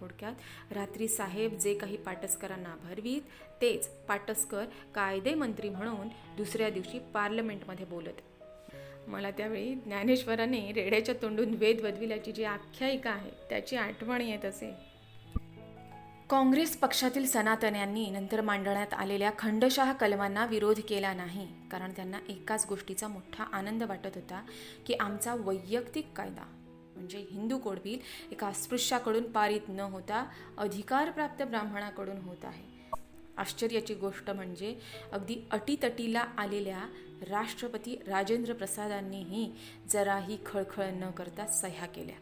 थोडक्यात. रात्री साहेब जे काही पाटसकरांना भरवीत तेच पाटसकर कायदे मंत्री म्हणून दुसऱ्या दिवशी पार्लमेंटमध्ये बोलत. मला त्यावेळी ज्ञानेश्वराने रेड्याच्या तोंडून वेद वदविल्याची जी आख्यायिका आहे त्याची आठवण येत असे. काँग्रेस पक्षातील सनातन्यांनी नंतर मांडण्यात आलेल्या खंडशाह कलमांना विरोध केला नाही कारण त्यांना एकाच गोष्टीचा मोठा आनंद वाटत होता की आमचा वैयक्तिक कायदा म्हणजे हिंदू कोडबील एका अस्पृश्याकडून पारित न होता अधिकारप्राप्त ब्राह्मणाकडून होत आहे. आश्चर्याची गोष्ट म्हणजे अगदी अटीतटीला आलेल्या राष्ट्रपती राजेंद्र प्रसादांनीही जराही खळखळ न करता सह्या केल्या.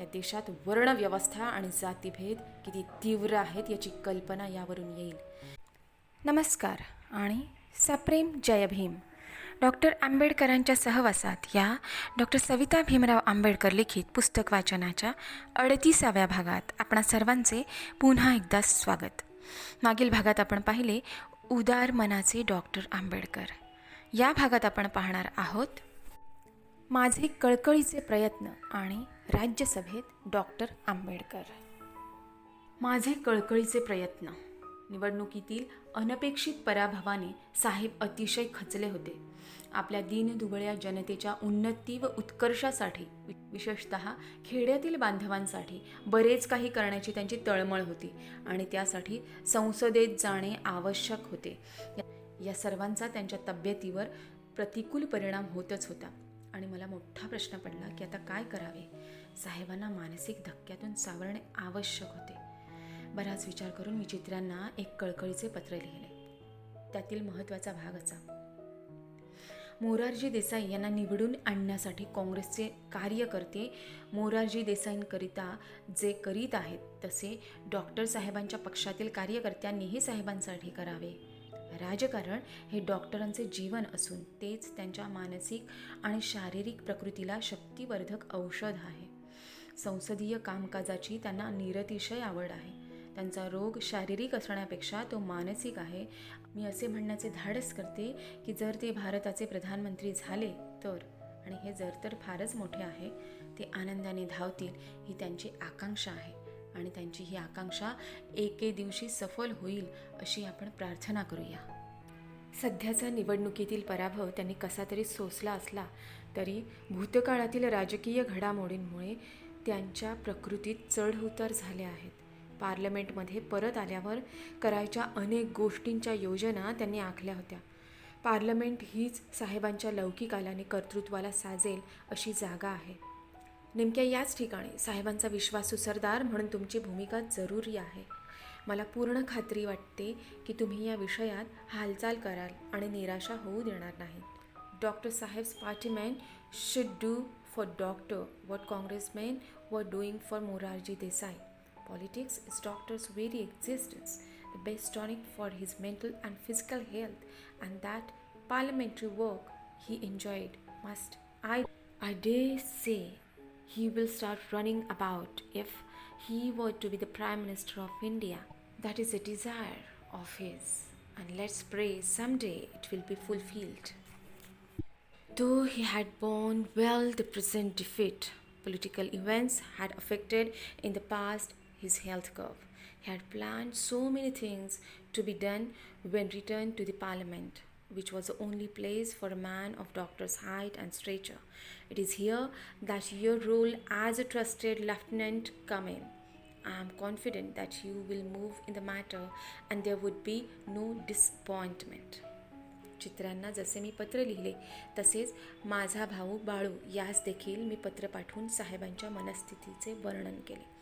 या देशात वर्णव्यवस्था आणि जातीभेद किती तीव्र आहेत याची कल्पना यावरून येईल. नमस्कार आणि सप्रेम जय भीम. डॉक्टर आंबेडकरांच्या सहवासात या डॉक्टर सविता भीमराव आंबेडकर लिखित पुस्तक वाचनाच्या अडतीसाव्या भागात आपणा सर्वांचे पुन्हा एकदा स्वागत. मागील भागात आपण पाहिले उदार मनाचे डॉक्टर आंबेडकर. या भागात आपण पाहणार आहोत माझे कळकळीचे प्रयत्न आणि राज्यसभेत डॉक्टर आंबेडकर. माझे कळकळीचे प्रयत्न. निवडणुकीतील अनपेक्षित पराभवाने साहेब अतिशय खचले होते. आपल्या दीनदुबळ्या जनतेच्या उन्नती व उत्कर्षासाठी वि- विशेषतः खेड्यातील बांधवांसाठी बरेच काही करण्याची त्यांची तळमळ होती आणि त्यासाठी संसदेत जाणे आवश्यक होते. या- या सर्वांचा त्यांच्या तब्येतीवर प्रतिकूल परिणाम होतच होता. आणि मला मोठा प्रश्न पडला की आता काय करावे? साहेबांना मानसिक धक्क्यातून सावरणे आवश्यक होते. बराच विचार करून मी चित्रांना एक कळकळीचे पत्र लिहिले. त्यातील महत्त्वाचा भाग असा. मोरारजी देसाई यांना निवडून आणण्यासाठी काँग्रेसचे कार्यकर्ते मोरारजी देसाईंकरिता जे करीत आहेत तसे डॉक्टर साहेबांच्या पक्षातील कार्यकर्त्यांनीही साहेबांसाठी करावे. राजकारण हे डॉक्टरांचे जीवन असून तेच त्यांच्या मानसिक आणि शारीरिक प्रकृतीला शक्तिवर्धक औषध आहे. संसदीय कामकाजाची त्यांना निरतिशय आवड आहे. त्यांचा रोग शारीरिक असण्यापेक्षा तो मानसिक आहे. मी असे म्हणण्याचे धाडस करते की जर ते भारताचे प्रधानमंत्री झाले तर आणि हे जर तर फारच मोठे आहे ते आनंदाने धावतील ही त्यांची आकांक्षा आहे. आणि त्यांची ही आकांक्षा एके दिवशी सफल होईल अशी आपण प्रार्थना करूया. सध्याचा निवडणुकीतील पराभव त्यांनी कसा तरी सोसला असला तरी भूतकाळातील राजकीय घडामोडींमुळे त्यांच्या प्रकृतीत चढउतार झाले आहेत. पार्लमेंटमध्ये परत आल्यावर करायच्या अनेक गोष्टींच्या योजना त्यांनी आखल्या होत्या. पार्लमेंट हीच साहेबांच्या लौकिक आल्याने कर्तृत्वाला साजेल अशी जागा आहे. नेमक्या याच ठिकाणी साहेबांचा विश्वासू सरदार म्हणून तुमची भूमिका जरुरी आहे. मला पूर्ण खात्री वाटते की तुम्ही या विषयात हालचाल कराल आणि निराशा होऊ देणार नाही. Doctor Saheb party man should do for doctor what congressman were doing for Morarji Desai. Politics is doctor's very existence, the best tonic for his mental and physical health, and that parliamentary work he enjoyed must, I, I dare say, he will start running about if he were to be the Prime Minister of India. That is a desire of his, and let's pray someday it will be fulfilled. Though he had borne well the present defeat, political events had affected in the past his health curve. He had planned so many things to be done when returned to the parliament, which was the only place for a man of doctor's height and stature. It is here that your role as a trusted lieutenant come in. I am confident that you will move in the matter and there would be no disappointment. चित्रांना जसे मी पत्र लिहिले तसेच माझा भाऊ बाळू यास देखील मी पत्र पाठवून साहेबांच्या मनस्थितीचे वर्णन केले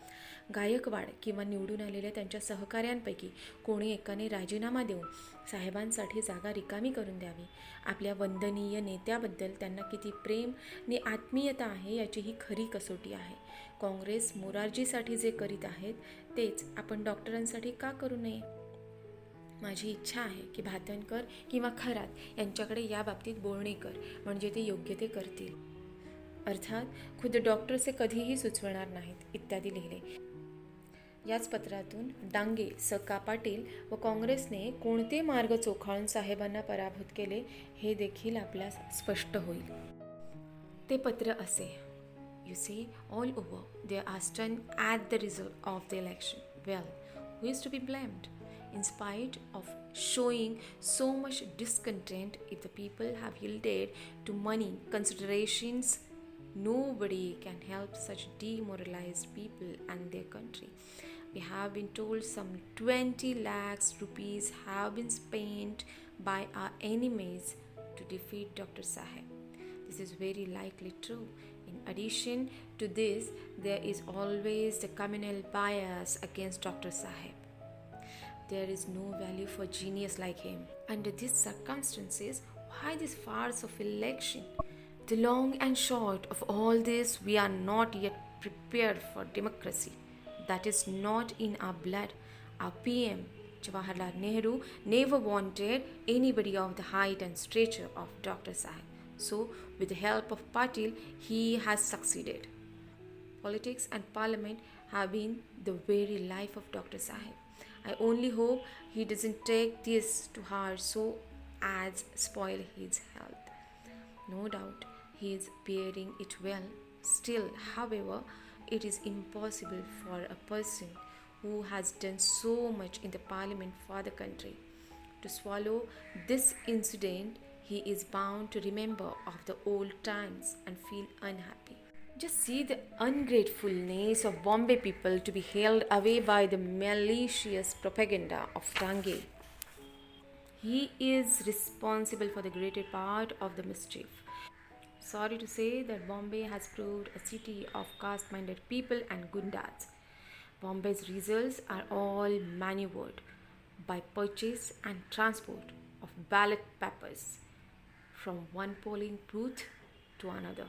गायकवाड किंवा निवडून आलेल्या त्यांच्या सहकाऱ्यांपैकी कोणी एकाने राजीनामा देऊन साहेबांसाठी जागा रिकामी करून द्यावी. आपल्या वंदनीय नेत्याबद्दल त्यांना किती प्रेम आणि आत्मीयता आहे याची ही खरी कसोटी आहे. काँग्रेस मोरारजीसाठी जे करीत आहेत तेच आपण डॉक्टरांसाठी का करू नये? माझी इच्छा आहे की भातनकर किंवा खरात यांच्याकडे या बाबतीत बोलणी कर म्हणजे ते योग्य ते करतील. अर्थात खुद डॉक्टरचे कधीही सुचवणार नाहीत इत्यादी लिहिले. याच पत्रातून डांगे सका पाटील व काँग्रेसने कोणते मार्ग चोखाळून साहेबांना पराभूत केले हे देखील आपल्या स्पष्ट होईल. ते पत्र असे. You see all over they astonished at the result of the election well who is to be blamed in spite of showing so much discontent with the people have yielded to money considerations nobody can help such demoralise people and their country We have been told some 20 lakhs rupees have been spent by our enemies to defeat Dr. Saheb. This is very likely true. In addition to this, there is always the communal bias against Dr. Saheb. There is no value for genius like him. Under these circumstances, why this farce of election? The long and short of all this, we are not yet prepared for democracy. That is not in our blood. Our PM, Jawaharlal Nehru, never wanted anybody of the height and stature of Dr. Sahib. So, with the help of Patil, he has succeeded. Politics and parliament have been the very life of Dr. Sahib. I only hope he doesn't take this to heart so as spoil his health. No doubt he is bearing it well. Still, however, it is impossible for a person who has done so much in the parliament for the country to swallow this incident. He is bound to remember of the old times and feel unhappy. Just see the ungratefulness of Bombay people to be held away by the malicious propaganda of Range. He is responsible for the greater part of the mischief. Sorry to say that Bombay has proved a city of caste minded people and gundas. Bombay's results are all maneuvered by purchase and transport of ballot papers from one polling booth to another.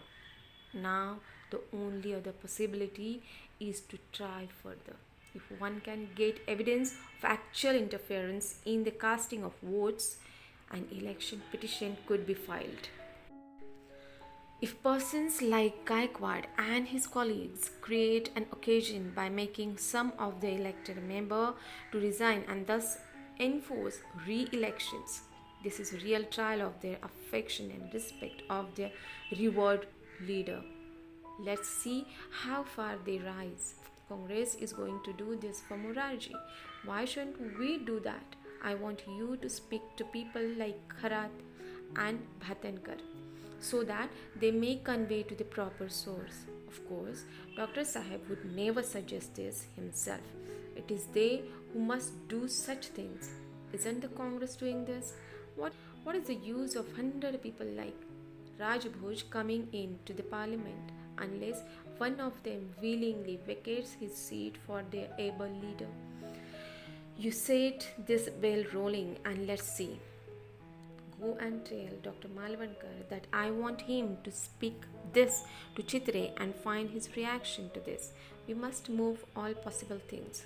Now, the only other possibility is to try further. If one can get evidence of actual interference in the casting of votes, an election petition could be filed. If persons like Gaikwad and his colleagues create an occasion by making some of the elected member to resign and thus enforce re-elections, this is real trial of their affection and respect of their revered leader. Let's see how far they rise. Congress is going to do this for Morarji. Why shouldn't we do that? I want you to speak to people like Kharat and Bhatankar so that they may convey to the proper source. Of course, Dr. Sahib would never suggest this himself. It is they who must do such things. Isn't the Congress doing this? What, what is the use of hundred people like Rajbhoj coming in to the parliament unless one of them willingly vacates his seat for their able leader? You set this bell rolling and let's see go and tell Dr. Malvankar that I want him to speak this to Chitre and find his reaction to this. We must move all possible things.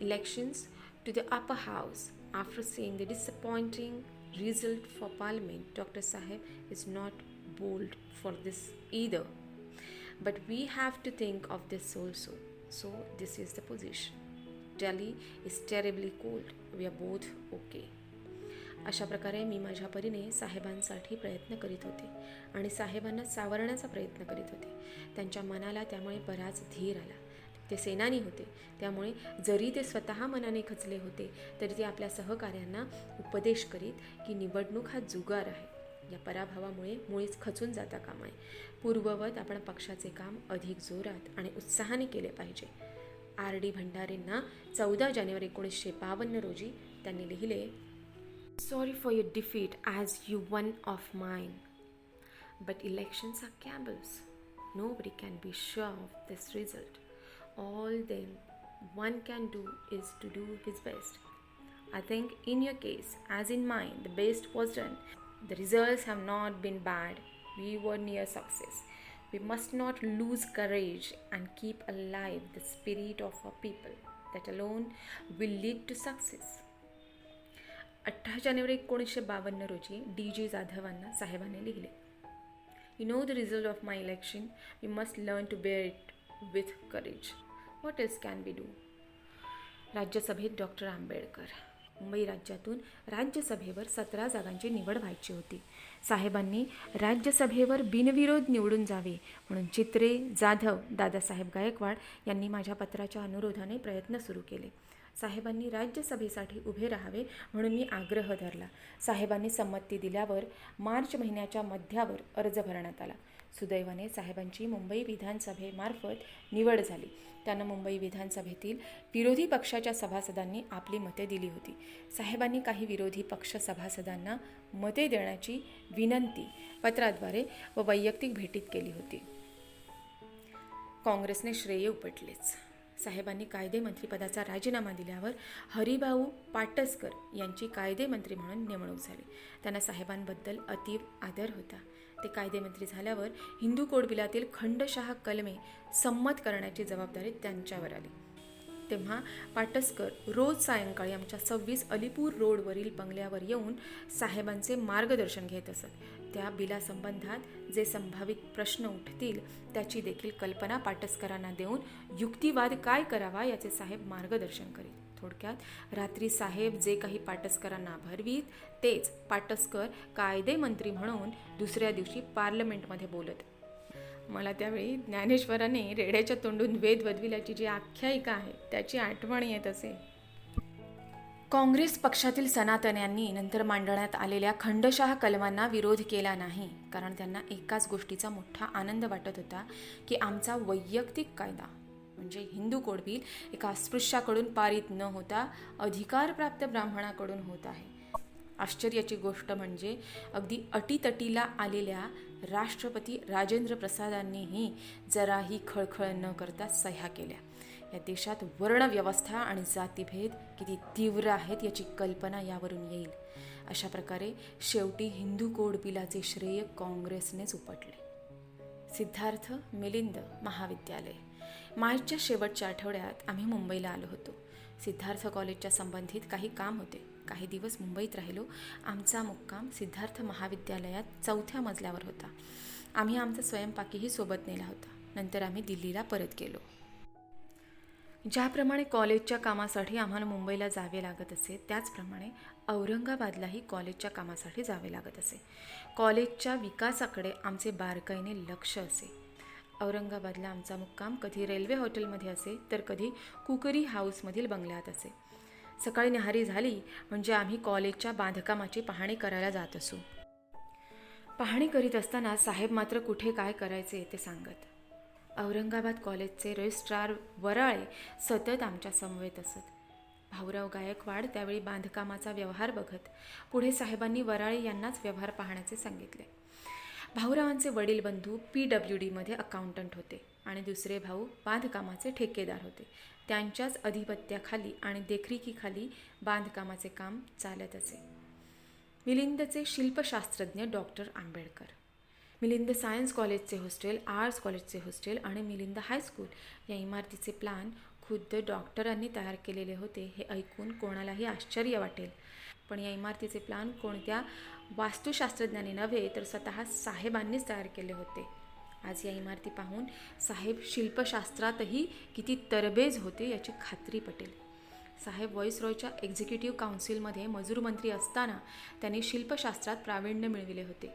Elections to the upper house. After seeing the disappointing result for Parliament, Dr. Sahib is not bold for this either. But we have to think of this also. So, this is the position. Delhi is terribly cold. We are both okay. अशा प्रकारे मी माझ्या परीने साहेबांसाठी प्रयत्न करीत होते आणि साहेबांना सावरण्याचा प्रयत्न करीत होते. त्यांच्या मनाला त्यामुळे बराच धीर आला. ते सेनानी होते. त्यामुळे जरी ते स्वतः मनाने खचले होते तरी ते आपल्या सहकार्यांना उपदेश करीत की निवडणूक हा जुगार आहे. या पराभवामुळे मुळीच खचून जाता काम आहे पूर्ववत आपण पक्षाचे काम अधिक जोरात आणि उत्साहाने केले पाहिजे. आर डी भंडारेंना चौदा जानेवारी एकोणीसशे बावन्न रोजी त्यांनी लिहिले Sorry for your defeat as you won of mine. But elections are gambles. Nobody can be sure of this result. All then one can do is to do his best. I think in your case, as in mine, the best was done. The results have not been bad. We were near success. We must not lose courage and keep alive the spirit of our people. That alone will lead to success. अठरा जानेवारी एकोणीसशे बावन्न रोजी D G जाधवांना साहेबांनी लिहिले. You know the result of my election you must learn to bear it with courage what is can be do राज्यसभेत doctor Ambedkar. Mumbai राज्यातून राज्यसभेवर सतरा जागांची निवड व्हायची होती. साहेबांनी राज्यसभेवर बिनविरोध निवडून जावे म्हणून चित्रे जाधव दादासाहेब गायकवाड यांनी माझ्या पत्राच्या अनुरोधाने प्रयत्न सुरू केले. साहेबांनी राज्यसभेसाठी उभे राहावे म्हणून मी आग्रह धरला. साहेबांनी संमती दिल्यावर मार्च महिन्याच्या मध्यावर अर्ज भरण्यात आला. सुदैवाने साहेबांची मुंबई विधानसभेमार्फत निवड झाली. त्यांना मुंबई विधानसभेतील विरोधी पक्षाच्या सभासदांनी आपली मते दिली होती. साहेबांनी काही विरोधी पक्ष सभासदांना मते देण्याची विनंती पत्राद्वारे व वैयक्तिक भेटीत केली होती. काँग्रेसने श्रेय उपटलेच. साहेबांनी कायदेमंत्रीपदाचा राजीनामा दिल्यावर हरिभाऊ पाटसकर यांची कायदेमंत्री म्हणून नेमणूक झाली. त्यांना साहेबांबद्दल अतीव आदर होता. ते कायदेमंत्री झाल्यावर हिंदू कोड बिलातील खंडशहा कलमे संमत करण्याची जबाबदारी त्यांच्यावर आली. तेव्हा पाटसकर रोज सायंकाळी आमच्या सव्वीस अलीपूर रोडवरील बंगल्यावर येऊन साहेबांचे मार्गदर्शन घेत असत. त्या बिलासंबंधात जे संभावित प्रश्न उठतील त्याची देखील कल्पना पाटसकरांना देऊन युक्तिवाद काय करावा याचे साहेब मार्गदर्शन करीत. थोडक्यात रात्री साहेब जे काही पाटसकरांना भरवीत तेच पाटसकर कायदेमंत्री म्हणून दुसऱ्या दिवशी पार्लमेंटमध्ये बोलत मला त्यावेळी ज्ञानेश्वराने रेड्याच्या तोंडून वेद वदविल्याची जी आख्यायिका आहे त्याची आठवण येत असे. काँग्रेस पक्षातील सनातन्यांनी नंतर मांडण्यात आलेल्या खंडशाह कलमांना विरोध केला नाही कारण त्यांना एकाच गोष्टीचा मोठा आनंद वाटत होता की आमचा वैयक्तिक कायदा म्हणजे हिंदू कोडबिल एका अस्पृश्याकडून पारित न होता अधिकारप्राप्त ब्राह्मणाकडून होत आहे. आश्चर्याची गोष्ट म्हणजे अगदी अटीतटीला आलेल्या राष्ट्रपती राजेंद्र प्रसादांनीही जराही खळखळ न करता सह्या केल्या. या देशात वर्णव्यवस्था आणि जातीभेद किती तीव्र आहेत याची कल्पना यावरून येईल. अशा प्रकारे शेवटी हिंदू कोड बिलाचे श्रेय काँग्रेसनेच उपटले. सिद्धार्थ मिलिंद महाविद्यालय. मार्चच्या शेवटच्या आठवड्यात आम्ही मुंबईला आलो होतो. सिद्धार्थ कॉलेजच्या संबंधित काही काम होते. काही दिवस मुंबईत राहिलो. आमचा मुक्काम सिद्धार्थ महाविद्यालयात चौथ्या मजल्यावर होता. आम्ही आमचा स्वयंपाकीही सोबत नेला होता. नंतर आम्ही दिल्लीला परत गेलो. ज्याप्रमाणे कॉलेजच्या कामासाठी आम्हाला मुंबईला जावे लागत असे त्याचप्रमाणे औरंगाबादलाही कॉलेजच्या कामासाठी जावे लागत असे. कॉलेजच्या विकासाकडे आमचे बारकाईने लक्ष असे. औरंगाबादला आमचा मुक्काम कधी रेल्वे हॉटेलमध्ये असे तर कधी कुकरी हाऊसमधील बंगल्यात असे. सकाळी निहारी झाली म्हणजे आम्ही कॉलेजच्या बांधकामाची पाहणी करायला जात असू. पाहणी करीत असताना साहेब मात्र कुठे काय करायचे ते सांगत. औरंगाबाद कॉलेजचे रजिस्ट्रार वराळे सतत आमच्या समवेत असत. भाऊराव गायकवाड त्यावेळी बांधकामाचा व्यवहार बघत पुढे साहेबांनी वराळे यांनाच व्यवहार पाहण्याचे सांगितले. भाऊरावांचे वडील बंधू पी डब्ल्यू डीमध्ये अकाउंटंट होते आणि दुसरे भाऊ बांधकामाचे ठेकेदार होते. त्यांच्याच अधिपत्याखाली आणि देखरेखीखाली बांधकामाचे काम चालत असे. मिलिंदचे शिल्पशास्त्रज्ञ डॉक्टर आंबेडकर. मिलिंद सायन्स कॉलेजचे हॉस्टेल आर्ट्स कॉलेजचे हॉस्टेल आणि मिलिंद हायस्कूल या इमारतीचे प्लॅन खुद्द डॉक्टरांनी तयार केलेले होते हे ऐकून कोणालाही आश्चर्य वाटेल. पण या इमारतीचे प्लॅन कोणत्या वास्तुशास्त्रज्ञांनी नव्हे तर स्वतः साहेबांनीच तयार केले होते. आज या इमारती पाहून साहेब शिल्पशास्त्रातही किती तरबेज होते याची खात्री पटेल. साहेब व्हॉइसरॉयच्या एक्झिक्युटिव्ह काउन्सिलमध्ये मजूरमंत्री असताना त्यांनी शिल्पशास्त्रात प्रावीण्य मिळविले होते.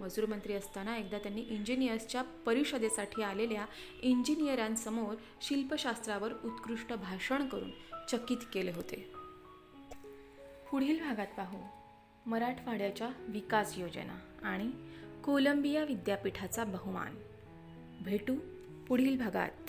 मजूरमंत्री असताना एकदा त्यांनी इंजिनियर्सच्या परिषदेसाठी आलेल्या इंजिनियरांसमोर शिल्पशास्त्रावर उत्कृष्ट भाषण करून चकित केले होते. पुढील भागात पाहू. मराठवाड्याच्या विकास योजना आणि कोलंबिया विद्यापीठाचा बहुमान. भेटू पुढील भागात.